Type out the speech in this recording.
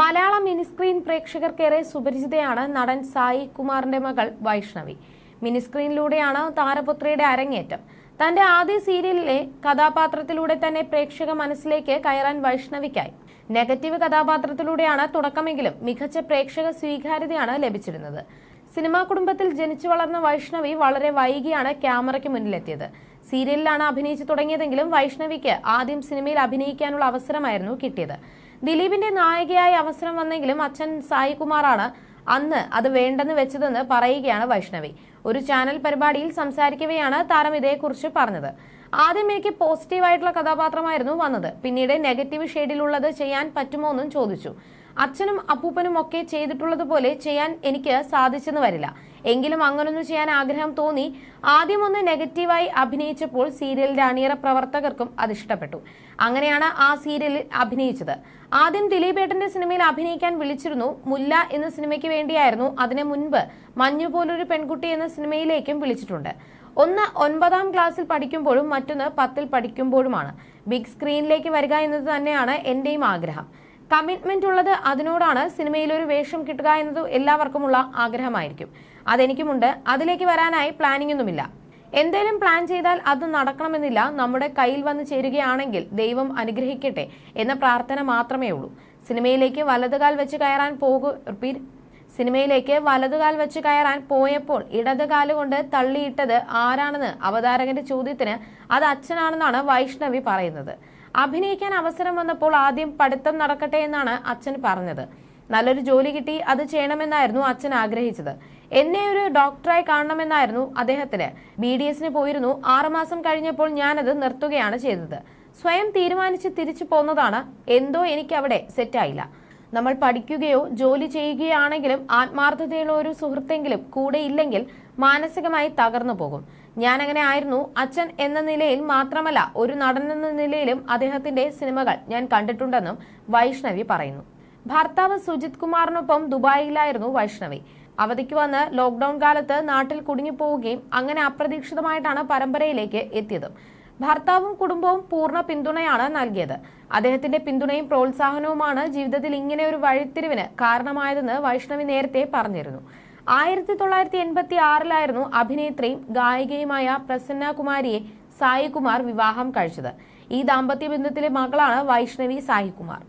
മലയാള mini screen പ്രേക്ഷകർക്കേറെ സുപരിചിതയാണ് നടൻ സായി കുമാറിന്റെ മകൾ വൈഷ്ണവി. മിനിസ്ക്രീനിലൂടെയാണ് താരപുത്രിയുടെ അരങ്ങേറ്റം. തന്റെ ആദ്യ സീരിയലിലെ കഥാപാത്രത്തിലൂടെ തന്നെ പ്രേക്ഷക മനസ്സിലേക്ക് കയറാൻ വൈഷ്ണവിക്കായി. നെഗറ്റീവ് കഥാപാത്രത്തിലൂടെയാണ് തുടക്കമെങ്കിലും മികച്ച പ്രേക്ഷക സ്വീകാര്യതയാണ് ലഭിച്ചിരുന്നത്. സിനിമാ കുടുംബത്തിൽ ജനിച്ചു വളർന്ന വൈഷ്ണവി വളരെ വൈകിയാണ് ക്യാമറയ്ക്ക് മുന്നിലെത്തിയത്. സീരിയലിലാണ് അഭിനയിച്ചു തുടങ്ങിയതെങ്കിലും വൈഷ്ണവിക്ക് ആദ്യം സിനിമയിൽ അഭിനയിക്കാനുള്ള അവസരമായിരുന്നു കിട്ടിയത്. ദിലീപിന്റെ നായികയായി അവസരം വന്നെങ്കിലും അച്ഛൻ സായികുമാറാണ് അന്ന് അത് വേണ്ടെന്ന് വെച്ചതെന്ന് പറയുകയാണ് വൈഷ്ണവി. ഒരു ചാനൽ പരിപാടിയിൽ സംസാരിക്കവെയാണ് താരം ഇതേക്കുറിച്ച് പറഞ്ഞത്. ആദ്യം എനിക്ക് പോസിറ്റീവായിട്ടുള്ള കഥാപാത്രമായിരുന്നു വന്നത്. പിന്നീട് നെഗറ്റീവ് ഷെയ്ഡിലുള്ളത് ചെയ്യാൻ പറ്റുമോ എന്നും ചോദിച്ചു. അച്ഛനും അപ്പൂപ്പനും ഒക്കെ ചെയ്തിട്ടുള്ളതുപോലെ ചെയ്യാൻ എനിക്ക് സാധിച്ചെന്ന് വരില്ല. എങ്കിലും അങ്ങനൊന്നും ചെയ്യാൻ ആഗ്രഹം തോന്നി. ആദ്യം ഒന്ന് നെഗറ്റീവായി അഭിനയിച്ചപ്പോൾ സീരിയലിന്റെ അണിയറ പ്രവർത്തകർക്കും അത് ഇഷ്ടപ്പെട്ടു. അങ്ങനെയാണ് ആ സീരിയലിൽ അഭിനയിച്ചത്. ആദ്യം ദിലീപേട്ടന്റെ സിനിമയിൽ അഭിനയിക്കാൻ വിളിച്ചിരുന്നു. മുല്ല എന്ന സിനിമയ്ക്ക് വേണ്ടിയായിരുന്നു അതിനു മുൻപ് മഞ്ഞു പോലൊരു പെൺകുട്ടി എന്ന സിനിമയിലേക്കും വിളിച്ചിട്ടുണ്ട്. ഒന്ന് ഒൻപതാം ക്ലാസ്സിൽ പഠിക്കുമ്പോഴും മറ്റൊന്ന് പത്തിൽ പഠിക്കുമ്പോഴുമാണ്. ബിഗ് സ്ക്രീനിലേക്ക് വരിക എന്നത് തന്നെയാണ് എന്റെയും ആഗ്രഹം. കമ്മിറ്റ്മെന്റ് ഉള്ളത് അതിനോടാണ്. സിനിമയിൽ ഒരു വേഷം കിട്ടുക എന്നത് എല്ലാവർക്കുമുള്ള ആഗ്രഹമായിരിക്കും. അതെനിക്കുമുണ്ട്. അതിലേക്ക് വരാനായി പ്ലാനിംഗ് ഒന്നുമില്ല. എന്തേലും പ്ലാൻ ചെയ്താൽ അത് നടക്കണമെന്നില്ല. നമ്മുടെ കയ്യിൽ വന്ന് ചേരുകയാണെങ്കിൽ ദൈവം അനുഗ്രഹിക്കട്ടെ എന്ന പ്രാർത്ഥന മാത്രമേ ഉള്ളൂ. സിനിമയിലേക്ക് വലതുകാൽ വെച്ച് കയറാൻ പോകു സിനിമയിലേക്ക് വലതുകാൽ വെച്ച് കയറാൻ പോയപ്പോൾ ഇടതുകാലുകൊണ്ട് തള്ളിയിട്ടത് ആരാണെന്ന് അവതാരകന്റെ ചോദ്യത്തിന് അത് അച്ഛനാണെന്നാണ് വൈഷ്ണവി പറയുന്നത്. അഭിനയിക്കാൻ അവസരം വന്നപ്പോൾ ആദ്യം പഠിത്തം നടക്കട്ടെ എന്നാണ് അച്ഛൻ പറഞ്ഞത്. നല്ലൊരു ജോലി കിട്ടി അത് ചെയ്യണമെന്നായിരുന്നു അച്ഛൻ ആഗ്രഹിച്ചത്. എന്നെ ഒരു ഡോക്ടറായി കാണണമെന്നായിരുന്നു അദ്ദേഹത്തിന്. ബി ഡി എസിന് പോയിരുന്നു. ആറുമാസം കഴിഞ്ഞപ്പോൾ ഞാനത് നിർത്തുകയാണ് ചെയ്തത്. സ്വയം തീരുമാനിച്ച് തിരിച്ചു പോന്നതാണ് എന്തോ എനിക്ക് അവിടെ സെറ്റായില്ല. നമ്മൾ പഠിക്കുകയോ ജോലി ചെയ്യുകയാണെങ്കിലും ആത്മാർത്ഥതയുള്ള ഒരു സുഹൃത്തെങ്കിലും കൂടെ ഇല്ലെങ്കിൽ മാനസികമായി തകർന്നു പോകും. ഞാൻ അങ്ങനെ ആയിരുന്നു. അച്ഛൻ എന്ന നിലയിൽ മാത്രമല്ല ഒരു നടൻ എന്ന നിലയിലും അദ്ദേഹത്തിന്റെ സിനിമകൾ ഞാൻ കണ്ടിട്ടുണ്ടെന്നും വൈഷ്ണവി പറയുന്നു. ഭർത്താവ് സുജിത് കുമാറിനൊപ്പം ദുബായിലായിരുന്നു വൈഷ്ണവി. അവധിക്ക് വന്ന് ലോക്ക്ഡൌൺ കാലത്ത് നാട്ടിൽ കുടുങ്ങിപ്പോവുകയും അങ്ങനെ അപ്രതീക്ഷിതമായിട്ടാണ് പരമ്പരയിലേക്ക് എത്തിയത്. ഭർത്താവും കുടുംബവും പൂർണ പിന്തുണയാണ് നൽകിയത്. അദ്ദേഹത്തിന്റെ പിന്തുണയും പ്രോത്സാഹനവുമാണ് ജീവിതത്തിൽ ഇങ്ങനെ ഒരു വഴിത്തിരിവിന് കാരണമായതെന്ന് വൈഷ്ണവി നേരത്തെ പറഞ്ഞിരുന്നു. ആയിരത്തി തൊള്ളായിരത്തി എൺപത്തി ആറിലായിരുന്നു അഭിനേത്രിയും ഗായികയുമായ പ്രസന്ന കുമാരിയെ സായികുമാർ വിവാഹം കഴിച്ചത്. ഈ ദാമ്പത്യ ബന്ധത്തിലെ മകളാണ് വൈഷ്ണവി സായികുമാർ.